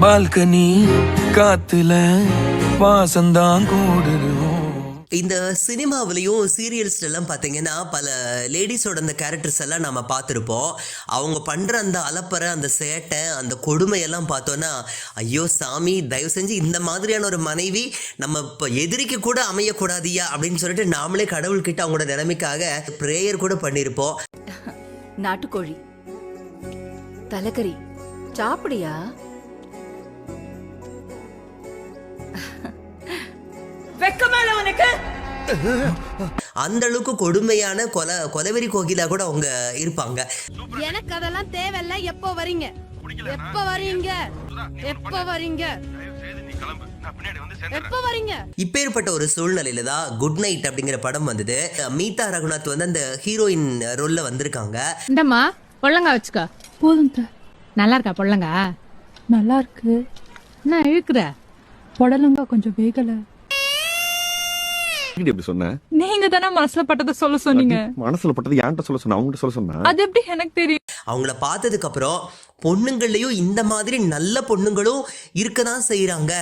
Balcony காத்துல வாசந்தான் கூடுது? இந்த சினிமாவிலையும் சீரியல்ஸ்ல எல்லாம் பார்த்தீங்கன்னா பல லேடிஸோட அந்த கேரக்டர்ஸ் எல்லாம் நம்ம பார்த்துருப்போம் அவங்க பண்ற அந்த அலப்பறை அந்த சேட்டை அந்த கொடுமையெல்லாம் பார்த்தோன்னா ஐயோ சாமி தயவு செஞ்சு இந்த மாதிரியான ஒரு மனைவி நம்ம இப்போ எதிரிக்கு கூட அமையக்கூடாதியா அப்படின்னு சொல்லிட்டு நாமளே கடவுள்கிட்ட அவங்களோட நிலைமைக்காக ப்ரேயர் கூட பண்ணியிருப்போம் நாட்டுக்கோழி தலைக்கறி சாப்பிடியா? வெக்கமேல உனக்கு அந்த அளவுக்கு கொடுமையான கொலை கொலவெறி கோகிலா கூட அவங்க இருப்பாங்க. எனக்கு அதெல்லாம் தேவையில்ல. எப்போ வரீங்க? எப்போ வரீங்க? எப்போ வரீங்க? எப்போ வரீங்க? இப்பேற்பட்ட ஒரு சூழ்நிலையில தான் குட் நைட் அப்படிங்கிற படம் வந்தது. மீதா ரகுநாத் வந்து அந்த ஹீரோயின் ரோல்ல வந்திருக்காங்க. இந்தம்மா பொள்ளங்கா வச்சுக்கோ. போதும் நல்லா இருக்கா பொள்ளங்கா நல்லா இருக்கு. என்ன இழுக்குற? புடலங்கா கொஞ்சம் வேகல. எப்படி அப்படி சொன்ன? நீங்க தானே மனசுல பட்டதை சொல்ல சொன்னீங்க. மனசுல பட்டது என்கிட்ட சொல்ல சொன்ன? அவங்ககிட்ட சொல்ல சொன்ன? அது எப்படி எனக்கு தெரியும்? அவங்கள பார்த்ததுக்கு அப்புறம் பொண்ணுங்கள்லயும் இந்த மாதிரி நல்ல பொண்ணுங்களும் இருக்க தான் செய்யறாங்க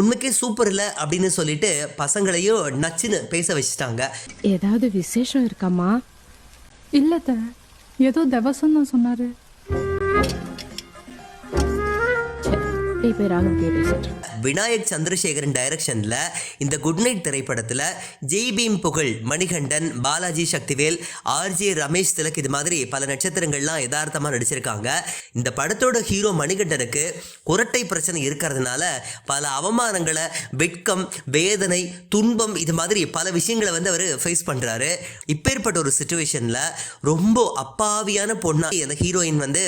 உண்மைக்கே சூப்பர் இல்ல அப்படின்னு சொல்லிட்டு பசங்களையும் நச்சுன்னு பேச வச்சுட்டாங்க. ஏதாவது விசேஷம் இருக்காமா? இல்ல த ஏதோ தவசம் தான் சொன்னாரு. போய் போய் ராகம் போய் பேசிட்டு விநாயக் சந்திரசேகரன் டைரக்ஷனில் இந்த குட் நைட் திரைப்படத்தில் ஜெய் பீம் புகழ் மணிகண்டன் பாலாஜி சக்திவேல் ஆர்ஜே ரமேஷ் திலக் இது மாதிரி பல நட்சத்திரங்கள்லாம் யதார்த்தமாக நடிச்சிருக்காங்க. இந்த படத்தோட ஹீரோ மணிகண்டனுக்கு குரட்டை பிரச்சனை இருக்கிறதுனால பல அவமானங்களை வெட்கம் வேதனை துன்பம் இது மாதிரி பல விஷயங்களை வந்து அவர் ஃபேஸ் பண்ணுறாரு இப்பேற்பட்ட ஒரு சுச்சுவேஷனில் ரொம்ப அப்பாவியான பொண்ணாக அந்த ஹீரோயின் வந்து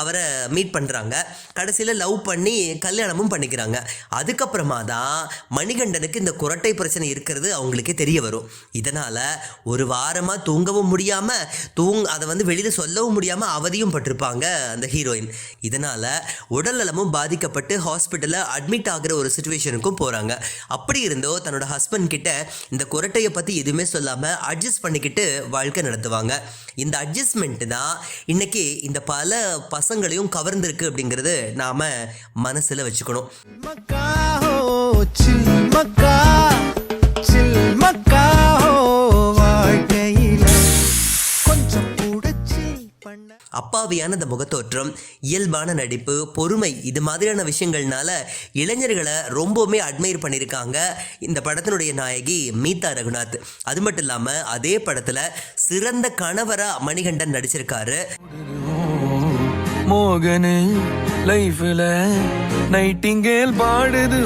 அவரை மீட் பண்ணுறாங்க கடைசியில் லவ் பண்ணி கல்யாணமும் பண்ணிக்கிறாங்க. அதுக்கப்புறமா தான் மணிகண்டனுக்கு இந்த குரட்டை பிரச்சனை இருக்கிறது அவங்களுக்கே தெரிய வரும். இதனால் ஒரு வாரமாக தூங்கவும் முடியாமல் தூங் அதை வந்து வெளியில் சொல்லவும் முடியாமல் அவதியும் பட்டிருப்பாங்க அந்த ஹீரோயின். இதனால் உடல் நலமும் பாதிக்கப்பட்டு ஹாஸ்பிட்டலில் அட்மிட் ஆகிற ஒரு சுச்சுவேஷனுக்கும் போகிறாங்க அப்படி இருந்தோ தன்னோட ஹஸ்பண்ட் கிட்ட இந்த குரட்டையை பற்றி எதுவுமே சொல்லாமல் அட்ஜஸ்ட் பண்ணிக்கிட்டு வாழ்க்கை நடத்துவாங்க. இந்த அட்ஜஸ்ட்மெண்ட்டு தான் இன்னைக்கு இந்த பல பசங்களையும் கவர்ந்துருக்கு அப்படிங்கிறது நாம மனசுல வச்சுக்கணும். மக்கா அப்பாவியான அந்த முகத்தோற்றம் இயல்பான நடிப்பு பொறுமை இது மாதிரியான விஷயங்கள்னால இளைஞர்களை ரொம்பவுமே அட்மையர் பண்ணியிருக்காங்க இந்த படத்தினுடைய நாயகி மீதா ரகுநாத். அது மட்டும் இல்லாமல் அதே படத்தில் சிறந்த கணவரா மணிகண்டன் நடிச்சிருக்காரு. மோகனு லைஃப்ல நைட்டிங்கேல் பாடுது.